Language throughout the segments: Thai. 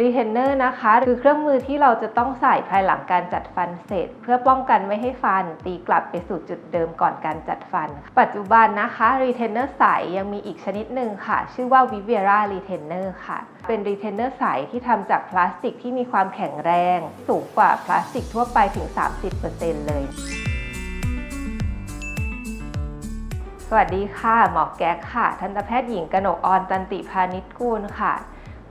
รีเทนเนอร์นะคะ คือเครื่องมือที่เราจะต้องใส่ภายหลังการจัดฟันเสร็จ เพื่อป้องกันไม่ให้ฟันตีกลับไปสู่จุดเดิมก่อนการจัดฟัน ปัจจุบันนะคะรีเทนเนอร์ใสยังมีอีกชนิดหนึ่งค่ะ ชื่อว่า Vivera Retainer ค่ะ เป็นรีเทนเนอร์ใสที่ทำจากพลาสติกที่มีความแข็งแรง สูงกว่าพลาสติกทั่วไปถึง 30%เลยสวัสดีค่ะ หมอแก๊กค่ะ ทันตแพทย์หญิงกนกออนตันติพานิชกูลค่ะ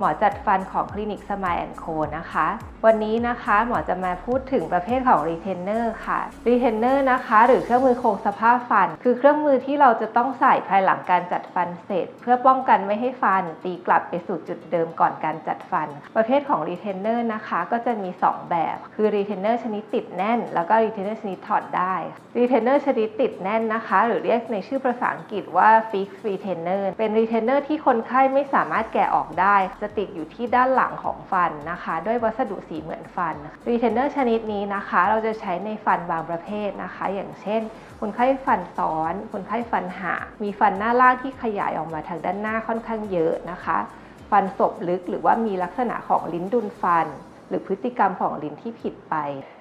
หมอจัดฟันของคลินิกสมายแอนโคนะคะ วันนี้นะคะหมอจะมาพูดถึงประเภทของรีเทนเนอร์ค่ะรีเทนเนอร์นะคะ หรือเครื่องมือคงสภาพฟัน คือเครื่องมือที่เราจะต้องใส่ภายหลังการจัดฟันเสร็จ เพื่อป้องกันไม่ให้ฟันตีกลับไปสู่จุดเดิมก่อนการจัดฟัน ประเภทของรีเทนเนอร์นะคะก็จะมี 2 แบบ คือรีเทนเนอร์ชนิดติดแน่น แล้วก็รีเทนเนอร์ชนิดถอดได้รีเทนเนอร์ชนิดติดแน่นนะคะ หรือเรียกในชื่อภาษาอังกฤษว่า fixed retainer เป็นรีเทนเนอร์ที่คนไข้ไม่สามารถแกะออกได้ จะติดอยู่ที่ด้านหลังของฟันนะคะ ด้วยวัสดุสีเหมือนฟันรีเทนเนอร์ชนิดนี้นะคะ เราจะใช้ในฟันบางประเภทนะคะ อย่างเช่น คนไข้ฟันซ้อน คนไข้ฟันหักมีฟันหน้าล่างที่ขยายออกมาทางด้านหน้าค่อนข้างเยอะนะคะ ฟันศพลึกหรือว่ามีลักษณะของลิ้นดุลฟัน หรือพฤติกรรมของลิ้นที่ผิดไป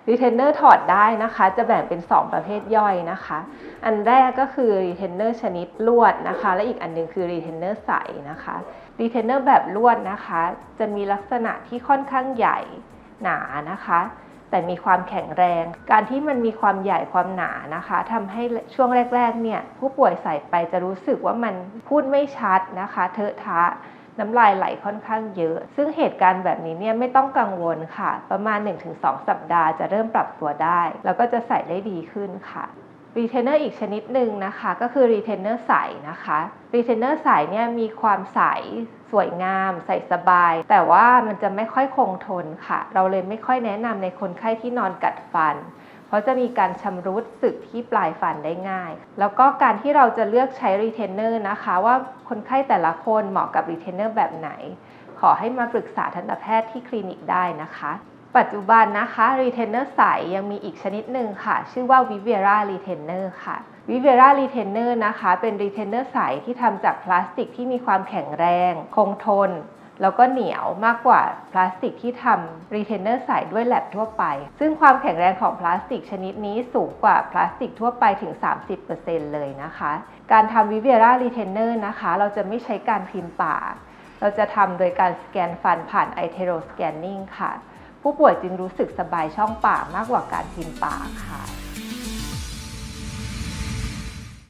รีเทนเนอร์ถอดได้นะคะ จะแบ่งเป็น 2 ประเภทย่อยนะคะ อันแรกก็คือรีเทนเนอร์ชนิดลวดนะคะ และอีกอันหนึงคือรีเทนเนอร์ใสนะคะรีเทนเนอร์แบบลวดนะคะ จะมีลักษณะที่ค่อนข้างใหญ่หนานะคะแต่มีความแข็งแรง การที่มันมีความใหญ่ความหนานะคะทำให้ช่วงแรก ๆ เนี่ย ผู้ป่วยใส่ไปจะรู้สึกว่ามันพูดไม่ชัดนะคะ เทอะทะ น้ำลายไหลค่อนข้างเยอะ ซึ่งเหตุการณ์แบบนี้เนี่ยไม่ต้องกังวลค่ะ ประมาณ 1-2 สัปดาห์จะเริ่มปรับตัวได้ แล้วก็จะใส่ได้ดีขึ้นค่ะรีเทนเนอร์อีกชนิดหนึ่งนะคะก็คือรีเทนเนอร์ใสนะคะรีเทนเนอร์ใสเนี่ยมีความใสสวยงาม ใส่สบาย แต่ว่ามันจะไม่ค่อยคงทนค่ะ เราเลยไม่ค่อยแนะนำในคนไข้ที่นอนกัดฟัน เพราะจะมีการชำรุดสึกที่ปลายฟันได้ง่าย แล้วก็การที่เราจะเลือกใช้รีเทนเนอร์นะคะ ว่าคนไข้แต่ละคนเหมาะกับรีเทนเนอร์แบบไหน ขอให้มาปรึกษาทันตแพทย์ที่คลินิกได้นะคะปัจจุบันนะคะรีเทนเนอร์ใสยังมีอีกชนิดหนึ่งค่ะ ชื่อว่า Vivera Retainer ค่ะ Vivera Retainer นะคะ เป็นรีเทนเนอร์ใสที่ทำจากพลาสติกที่มีความแข็งแรง คงทน แล้วก็เหนียวมากกว่าพลาสติกที่ทำรีเทนเนอร์ใสด้วยแลบทั่วไป ซึ่งความแข็งแรงของพลาสติกชนิดนี้สูงกว่าพลาสติกทั่วไปถึง 30%เลยนะคะ การทำ Vivera Retainer นะคะ เราจะไม่ใช้การพิมพ์ปาก เราจะทำโดยการสแกนฟันผ่าน i t e r o scanning ค่ะ ผู้ป่วยจึงรู้สึกสบายช่องปากมากกว่าการพิมพ์ปากค่ะ